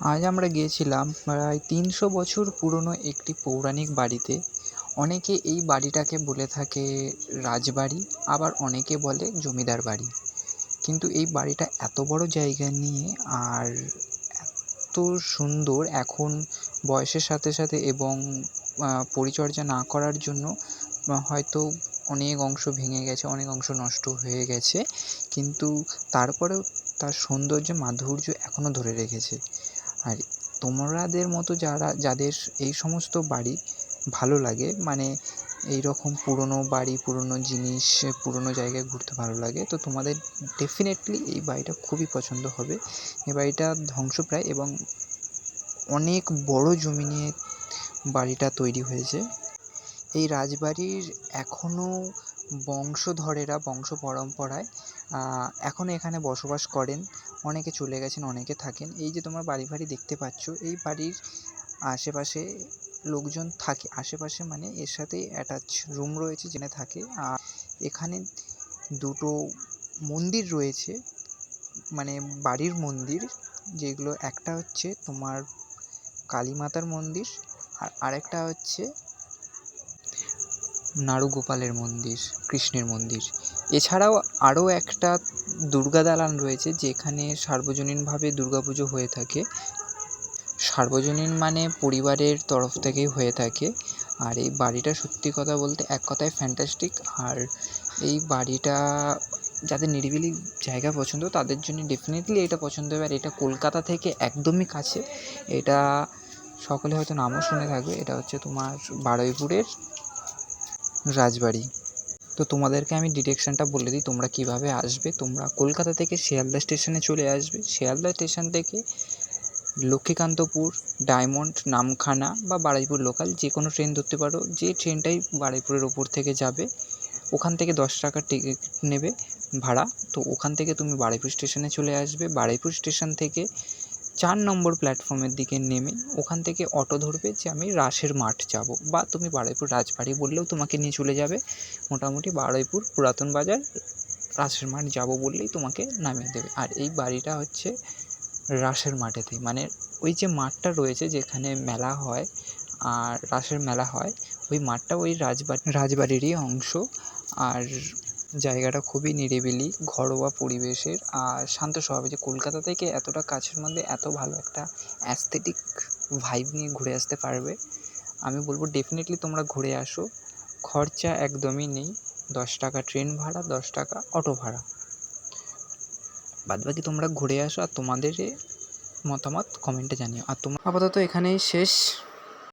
আজ আমরা গিয়েছিলাম প্রায় তিনশো বছর পুরনো একটি পৌরাণিক বাড়িতে। অনেকে এই বাড়িটাকে বলে থাকে রাজবাড়ি, আবার অনেকে বলে জমিদার বাড়ি। কিন্তু এই বাড়িটা এত বড় জায়গা নিয়ে আর এত সুন্দর এখন বয়সের সাথে সাথে এবং পরিচর্যা না করার জন্য হয়তো অনেক অংশ ভেঙে গেছে, অনেক অংশ নষ্ট হয়ে গেছে। কিন্তু তারপরেও তার সৌন্দর্য, মাধুর্য এখনও ধরে রেখেছে। আর তোমাদের মতো যারা, যাদের এই সমস্ত বাড়ি ভালো লাগে মানে এই রকম পুরনো বাড়ি, পুরনো জিনিস, পুরনো জায়গায় ঘুরতে ভালো লাগে, তো তোমাদের ডেফিনেটলি এই বাড়িটা খুবই পছন্দ হবে। এই বাড়িটা ধ্বংসপ্রায় এবং অনেক বড় জমি নিয়ে বাড়িটা তৈরি হয়েছে। এই রাজবাড়ির এখনও বংশধরেরা, বংশ পরম্পরায় এখনও এখানে বসবাস করেন। অনেকে চলে গেছেন, অনেকে থাকেন। এই যে তোমরা বাড়ি ফাড়ি দেখতে পাচ্ছ, এই বাড়ির আশেপাশে লোকজন থাকে। আশেপাশে মানে এর সাথেই অ্যাটাচ রুম রয়েছে যেখানে থাকে। আর এখানে দুটো মন্দির রয়েছে মানে বাড়ির মন্দির, যেগুলো একটা হচ্ছে তোমার কালী মাতার মন্দির আর আরেকটা হচ্ছে নাড়ুগোপালের মন্দির, কৃষ্ণের মন্দির। এছাড়াও আরও একটা দুর্গা দালান রয়েছে, যেখানে সার্বজনীনভাবে দুর্গা পুজো হয়ে থাকে। সার্বজনীন মানে পরিবারের তরফ থেকেই হয়ে থাকে। আর এই বাড়িটা সত্যি কথা বলতে এক কথায় ফ্যান্টাস্টিক আর এই বাড়িটা যাদের নিরিবিলি জায়গা পছন্দ, তাদের জন্য ডেফিনেটলি এটা পছন্দ হবে। আর এটা কলকাতা থেকে একদমই কাছে। এটা সকলে হয়তো নামও শুনে থাকবে। এটা হচ্ছে তোমার বারুইপুরের রাজবাড়ি। তো তোমাদেরকে আমি ডিরেকশানটা বলে দিই, তোমরা কীভাবে আসবে? তোমরা কলকাতা থেকে শিয়ালদা স্টেশনে চলে আসবে। শিয়ালদা স্টেশন থেকে লক্ষ্মীকান্তপুর ডায়মন্ড নামখানা বা বারুইপুর লোকাল যে কোনো ট্রেন ধরতে পারো। যে ট্রেনটাই বারুইপুরের ওপর থেকে যাবে, ওখান থেকে দশ টাকার টিকিট নেবে ভাড়া। তো ওখান থেকে তুমি বারুইপুর স্টেশনে চলে আসবে। বারুইপুর স্টেশন থেকে চার নম্বর প্ল্যাটফর্মের দিকে নেমে ওখান থেকে অটো ধরবে যে আমি রাসের মাঠ যাব। বা তুমি বারুইপুর রাজবাড়ি বললেও তোমাকে নিয়ে চলে যাবে। মোটামুটি বারুইপুর পুরাতন বাজার, রাসের মাঠ যাব বললেই তোমাকে নামিয়ে দেবে। আর এই বাড়িটা হচ্ছে রাসের মাঠেতে মানে ওই যে মাঠটা রয়েছে যেখানে মেলা হয়, আর রাসের মেলা হয়, ওই মাঠটা ওই রাজবাড়ি রাজবাড়িরই অংশ। আর জায়গাটা খুবই নিরিবিলি, ঘরোয়া পরিবেশের। আর শান্ত স্বভাবের যে কলকাতা থেকে এতটা কাছের মধ্যে এত ভালো একটা অ্যাস্থেটিক ভাইব নিয়ে ঘুরে আসতে পারবে, আমি বলব ডেফিনেটলি তোমরা ঘুরে আসো। খরচা একদমই নেই, দশ টাকা ট্রেন ভাড়া, দশ টাকা অটো ভাড়া। বাদবাকি তোমরা ঘুরে আসো আর তোমাদের মতামত কমেন্টে জানিও। আর তোমরা আপাতত এখানেই শেষ।